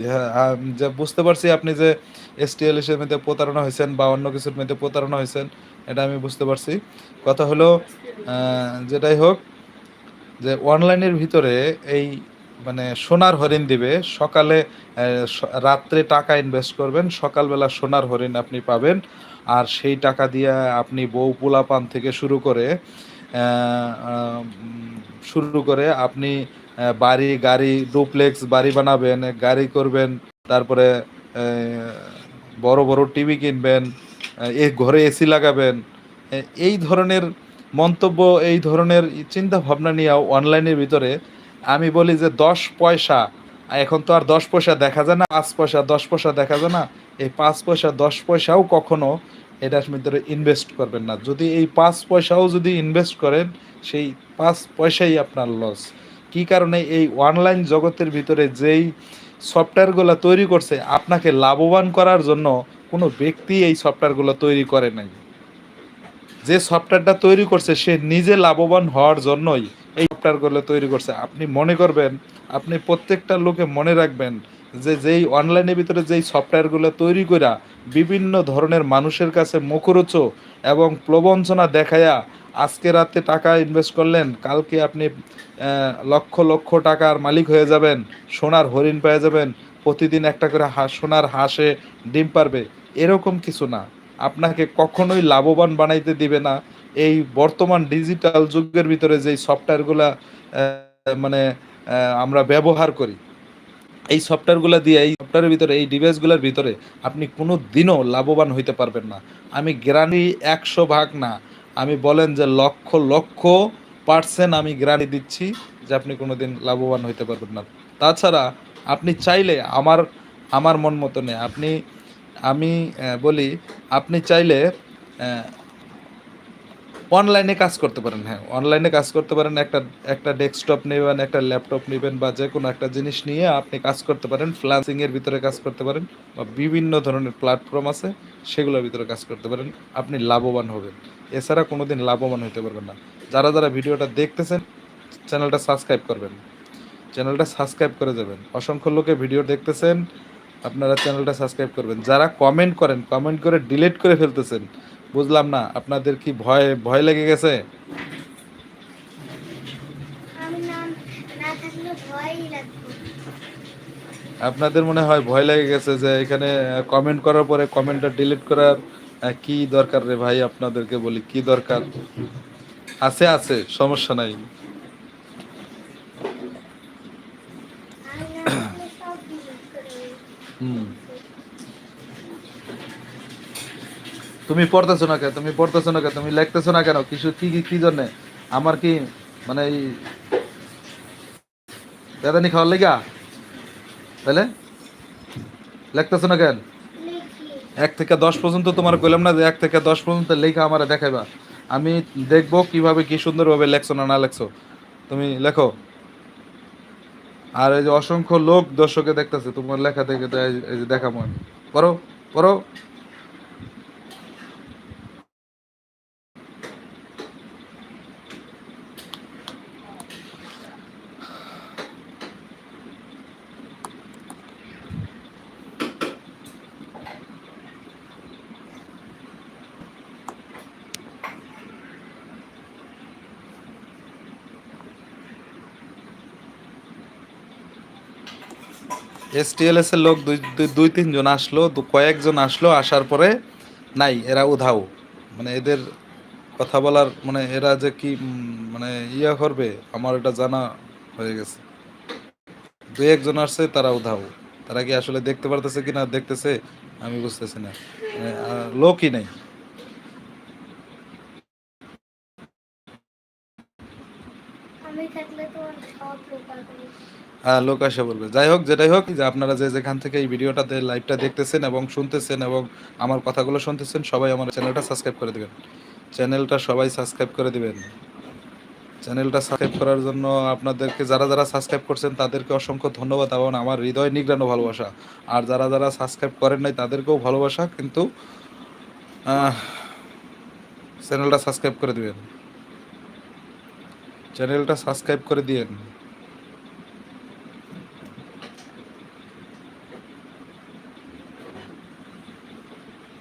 হ্যাঁ, যে বুঝতে পারছি আপনি যে STL এর মধ্যে প্রতারণা হইছেন বা অন্য কিছুর মধ্যে প্রতারণা হইছেন, এটা আমি বুঝতে পারছি। কথা হলো যেটাই হোক যে অনলাইনের ভিতরে এই মানে সোনার হরিণ দিবে। সকালে রাত্রে টাকা ইনভেস্ট করবেন, সকালবেলা সোনার হরিণ আপনি পাবেন। আর সেই টাকা দিয়া আপনি বউ পোলাপান থেকে শুরু করে শুরু করে আপনি বাড়ি, গাড়ি, ডুপ্লেক্স বাড়ি বানাবেন, গাড়ি করবেন, তারপরে বড়, বড় টিভি কিনবেন, এ ঘরে এসি লাগাবেন। এই ধরনের মন্তব্য, এই ধরনের চিন্তা ভাবনা নিয়েও অনলাইনের ভিতরে আমি বলি যে ১০ পয়সা, এখন তো আর ১০ পয়সা দেখা যায় না, পাঁচ পয়সা, ১০ পয়সা দেখা যায় না। এই পাঁচ পয়সা, ১০ পয়সাও কখনো এটার ভিতরে ইনভেস্ট করবেন না। যদি এই পাঁচ পয়সাও যদি ইনভেস্ট করেন, সেই পাঁচ পয়সাই আপনার লস। কি কারণে? এই অনলাইন জগতের ভিতরে যেই সফটওয়্যারগুলো তৈরি করছে, আপনাকে লাভবান করার জন্য কোনো ব্যক্তি এই সফটওয়্যারগুলো তৈরি করে নাই। যে সফটওয়্যারটা তৈরি করছে সে নিজে লাভবান হওয়ার জন্যই এই সফটওয়্যারগুলো তৈরি করছে। আপনি মনে করবেন, আপনি প্রত্যেকটা লোকে মনে রাখবেন যে যেই অনলাইনের ভিতরে যেই সফটওয়্যারগুলো তৈরি করা বিভিন্ন ধরনের মানুষের কাছে মুখরোচ এবং প্রবঞ্চনা দেখাইয়া আজকে রাতে টাকা ইনভেস্ট করলেন, কালকে আপনি লক্ষ, লক্ষ টাকার মালিক হয়ে যাবেন, সোনার হরিণ পেয়ে যাবেন, প্রতিদিন একটা করে হাঁস সোনার হাঁসে ডিম পারবে। এরকম কিছু না। আপনাকে কখনোই লাভবান বানাইতে দিবে না। এই বর্তমান ডিজিটাল যুগের ভিতরে যেই সফটওয়্যারগুলা মানে আমরা ব্যবহার করি। এই সফটওয়্যারগুলো দিয়ে এই সফটওয়্যারের ভিতরে এই ডিভাইসগুলোর ভিতরে আপনি কোনো দিনও লাভবান হইতে পারবেন না। আমি গ্যারান্টি ১০০ ভাগ না। আমি বলেন যে লক্ষ, লক্ষ পার্সেন্ট আমি গ্রান্টি দিচ্ছি যে আপনি কোনো দিন লাভবান হইতে পারবেন না। তাছাড়া আপনি চাইলে আমার আমার মন মতনে আপনি আমি বলি আপনি চাইলে অনলাইনে কাজ করতে পারেন। হ্যাঁ, অনলাইনে কাজ করতে পারেন। একটা একটা ডেস্কটপ নেবেন একটা ল্যাপটপ নেবেন বা যে কোনো একটা জিনিস নিয়ে আপনি কাজ করতে পারেন। ফ্রিল্যান্সিং এর ভিতরে কাজ করতে পারেন বা বিভিন্ন ধরনের প্ল্যাটফর্ম আছে, সেগুলোর ভিতরে কাজ করতে পারেন। আপনি লাভবান হবেন। এছাড়া কোনোদিন লাভবান হতে পারবেন না। যারা, যারা ভিডিওটা দেখতেছেন, চ্যানেলটা সাবস্ক্রাইব করবেন। চ্যানেলটা সাবস্ক্রাইব করে যাবেন। অসংখ্য লোকে ভিডিও দেখতেছেন, আপনারা চ্যানেলটা সাবস্ক্রাইব করবেন। যারা কমেন্ট করেন, কমেন্ট করে ডিলিট করে ফেলতেছেন। বুঝলাম না, আপনাদের কি ভয় ভয় লেগে গেছে? আপনাদের মনে হয় ভয় লেগে গেছে যে এখানে কমেন্ট করার পরে কমেন্টটা ডিলিট করার কি দরকার রে ভাই আপনাদেরকে বলি, কি দরকার? আছে, আছে, সমস্যা নাই। হুম। তুমি পড়তেছো না কেন? তুমি পড়তেছো না কেন? তুমি লেখতেছো না কেন? কিসু কি কি জন্যে? আমার কি মানে এই বেদানি খাওয়ার লাইগা? তাইলে? লেখতেছো না কেন? এক থেকে ১০ পর্যন্ত তোমার কইলাম না যে এক থেকে ১০ পর্যন্ত লেখা আমার দেখাইবা। আমি দেখব কীভাবে কি সুন্দরভাবে লেখছো না না লেখছো। তুমি লেখো। আর এই যে অসংখ্য লোক দর্শকে দেখতেছে তোমার লেখা দেখে যে দেখামু আমি। পড়ো, পড়ো। এসটিএলএস এর লোক দুই দুই ২-৩ জন আসলো, কয়েকজন আসলো, আসার পরে নাই এরা উধাও। মানে এদের কথা বলার মানে এরা যে কি মানে ইয়া করবে আমার এটা জানা হয়ে গেছে। ২-১ আসছে তারা উধাও। তারা কি আসলে দেখতে পারতেছে কিনা দেখতেছে আমি বুঝতেছি না। মানে লোকই নাই। আমি থাকলে তো সব প্রকার করে হ্যাঁ, লোক এসে বলবে। যাই হোক, যেটাই হোক যে আপনারা যে যেখান থেকে এই ভিডিওটাতে লাইভটা দেখতেছেন এবং শুনতেছেন এবং আমার কথাগুলো শুনতেছেন সবাই আমার চ্যানেলটা সাবস্ক্রাইব করে দিবেন। চ্যানেলটা সবাই সাবস্ক্রাইব করে দিবেন। চ্যানেলটা সাবস্ক্রাইব করার জন্য আপনাদেরকে যারা, যারা সাবস্ক্রাইব করছেন তাদেরকে অসংখ্য ধন্যবাদ এবং আমার হৃদয় নিংড়ানো ভালোবাসা। আর যারা, যারা সাবস্ক্রাইব করেন নাই তাদেরকেও ভালোবাসা কিন্তু চ্যানেলটা সাবস্ক্রাইব করে দিবেন। চ্যানেলটা সাবস্ক্রাইব করে দিয়েন।